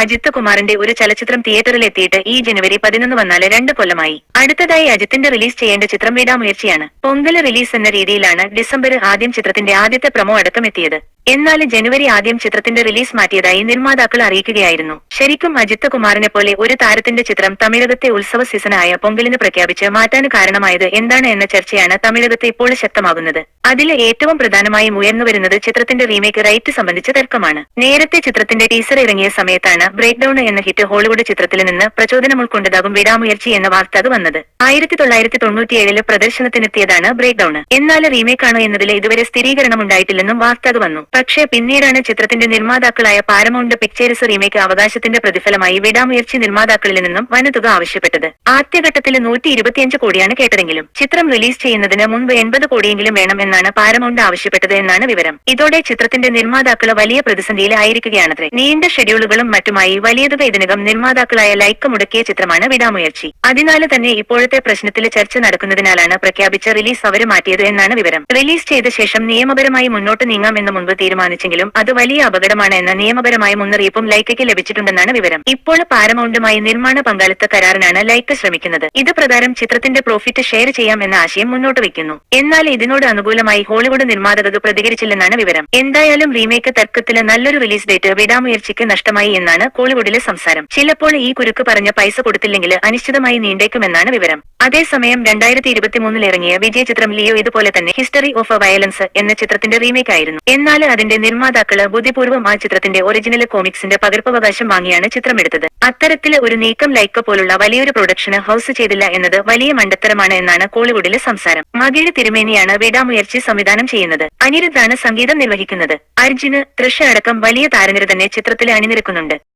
അജിത് കുമാറിന്റെ ഒരു ചലച്ചിത്രം തിയേറ്ററിൽ എത്തിയിട്ട് ഈ ജനുവരി പതിനൊന്ന് വന്നാൽ രണ്ട് കൊല്ലമായി. അടുത്തതായി അജിത്തിന്റെ റിലീസ് ചെയ്യേണ്ട ചിത്രം വിടാമുയർച്ചയാണ്. പൊങ്കൽ റിലീസ് എന്ന രീതിയിലാണ് ഡിസംബർ ആദ്യം ചിത്രത്തിന്റെ ആദ്യത്തെ പ്രമോ അടക്കം എത്തിയത് എന്നാൽ ജനുവരി ആദ്യം ചിത്രത്തിന്റെ റിലീസ് മാറ്റിയതായി നിർമ്മാതാക്കൾ അറിയിക്കുകയായിരുന്നു. ശരിക്കും അജിത് കുമാറിനെ പോലെ ഒരു താരത്തിന്റെ ചിത്രം തമിഴകത്തെ ഉത്സവ സീസണായ പൊങ്കലിന് പ്രഖ്യാപിച്ച് മാറ്റാൻ കാരണമായത് എന്താണ് എന്ന ചർച്ചയാണ് തമിഴകത്ത് ഇപ്പോൾ ശക്തമാകുന്നത്. അതിൽ ഏറ്റവും പ്രധാനമായും ഉയർന്നുവരുന്നത് ചിത്രത്തിന്റെ റീമേക്ക് റൈറ്റ് സംബന്ധിച്ച തർക്കമാണ്. നേരത്തെ ചിത്രത്തിന്റെ ടീസർ ഇറങ്ങിയ സമയത്താണ് ബ്രേക്ക് ഡൌൺ എന്ന ഹിറ്റ് ഹോളിവുഡ് ചിത്രത്തിൽ നിന്ന് പ്രചോദനം ഉൾക്കൊണ്ടതാകും വിടാമുയർച്ചി എന്ന വാർത്ത അത് വന്നത്. ആയിരത്തി തൊള്ളായിരത്തി തൊണ്ണൂറ്റിയേഴിൽ പ്രദർശനത്തിനെത്തിയതാണ് ബ്രേക്ക് ഡൌൺ എന്നാൽ റീമേക്കാണോ എന്നതിൽ ഇതുവരെ സ്ഥിരീകരണം ഉണ്ടായിട്ടില്ലെന്നും വാർത്ത അത് വന്നു. പക്ഷേ പിന്നീടാണ് ചിത്രത്തിന്റെ നിർമ്മാതാക്കളായ പാരമൗണ്ട് പിക്ചേഴ്സ് റീമേക്ക് അവകാശത്തിന്റെ പ്രതിഫലമായി വിടാമുയർച്ചി നിർമ്മാതാക്കളിൽ നിന്നും വനതുക ആവശ്യപ്പെട്ടത്. ആദ്യഘട്ടത്തിൽ നൂറ്റി ഇരുപത്തിയഞ്ച് കോടിയാണ് കേട്ടതെങ്കിലും ചിത്രം റിലീസ് ചെയ്യുന്നതിന് മുൻപ് എൺപത് കോടിയെങ്കിലും വേണം എന്നാണ് പാരമൗണ്ട് ആവശ്യപ്പെട്ടത് എന്നാണ് വിവരം. ഇതോടെ ചിത്രത്തിന്റെ നിർമ്മാതാക്കൾ വലിയ പ്രതിസന്ധിയിലായിരിക്കുകയാണത്രേ. നീണ്ട ഷെഡ്യൂളുകളും മറ്റുമായി വലിയ വലിയത് ഇതിനകം നിർമ്മാതാക്കളായ ലൈക്ക് മുടക്കിയ ചിത്രമാണ് വിടാമുയർച്ചി. അതിനാല് തന്നെ ഇപ്പോഴത്തെ പ്രശ്നത്തിൽ ചർച്ച നടക്കുന്നതിനാലാണ് പ്രഖ്യാപിച്ച റിലീസ് അവർ മാറ്റിയത് എന്നാണ് വിവരം. റിലീസ് ചെയ്ത ശേഷം നിയമപരമായി മുന്നോട്ട് നീങ്ങാമെന്ന് മുൻപ് തീരുമാനിച്ചെങ്കിലും അത് വലിയ അപകടമാണ് എന്ന നിയമപരമായ മുന്നറിയിപ്പും ലൈക്കയ്ക്ക് ലഭിച്ചിട്ടുണ്ടെന്നാണ് വിവരം. ഇപ്പോൾ പാരമൗണ്ടുമായി നിർമ്മാണ പങ്കാളിത്ത കരാറിനാണ് ലൈക്ക് ശ്രമിക്കുന്നത്. ഇത് പ്രകാരം ചിത്രത്തിന്റെ പ്രോഫിറ്റ് ഷെയർ ചെയ്യാം എന്ന ആശയം മുന്നോട്ട് വെക്കുന്നു എന്നാൽ ഇതിനോട് അനുകൂലമായി ഹോളിവുഡ് നിർമ്മാതാക്കൾ പ്രതികരിച്ചില്ലെന്നാണ് വിവരം. എന്തായാലും റീമേക്ക് തർക്കത്തിലെ നല്ലൊരു റിലീസ് ഡേറ്റ് വിടാമുയർച്ചയ്ക്ക് നഷ്ടമായി എന്നാണ് കോളിവുഡിലെ സംസാരം. ചിലപ്പോൾ ഈ കുരുക്ക് പറഞ്ഞ പൈസ കൊടുത്തില്ലെങ്കിൽ അനിശ്ചിതമായി നീണ്ടേക്കുമെന്നാണ് വിവരം. അതേസമയം രണ്ടായിരത്തി ഇരുപത്തിമൂന്നിൽ ഇറങ്ങിയ വിജയ ചിത്രം ലിയോ ഇതുപോലെ തന്നെ ഹിസ്റ്ററി ഓഫ് എ വയലൻസ് എന്ന ചിത്രത്തിന്റെ റീമേക്ക് ആയിരുന്നു. എന്നാൽ അതിന്റെ നിർമ്മാതാക്കൾ ബുദ്ധിപൂർവം ആ ചിത്രത്തിന്റെ ഒറിജിനൽ കോമിക്സിന്റെ പകർപ്പവകാശം വാങ്ങിയാണ് ചിത്രമെടുത്തത്. അത്തരത്തിൽ ഒരു നീക്കം ലൈക്ക പോലുള്ള വലിയൊരു പ്രൊഡക്ഷന് ഹൌസ് ചെയ്തില്ല എന്നത് വലിയ മണ്ടത്തരമാണ് എന്നാണ് കോളിവുഡിലെ സംസാരം. മകിഴ് തിരുമേനിയാണ് വിടാമുയർച്ചി സംവിധാനം ചെയ്യുന്നത്. അനിരുദ്ധാണ് സംഗീതം നിർവഹിക്കുന്നത്. അർജുന് തൃഷ അടക്കം വലിയ താരനിര തന്നെ ചിത്രത്തിൽ അണിനിരക്കുന്നുണ്ട്.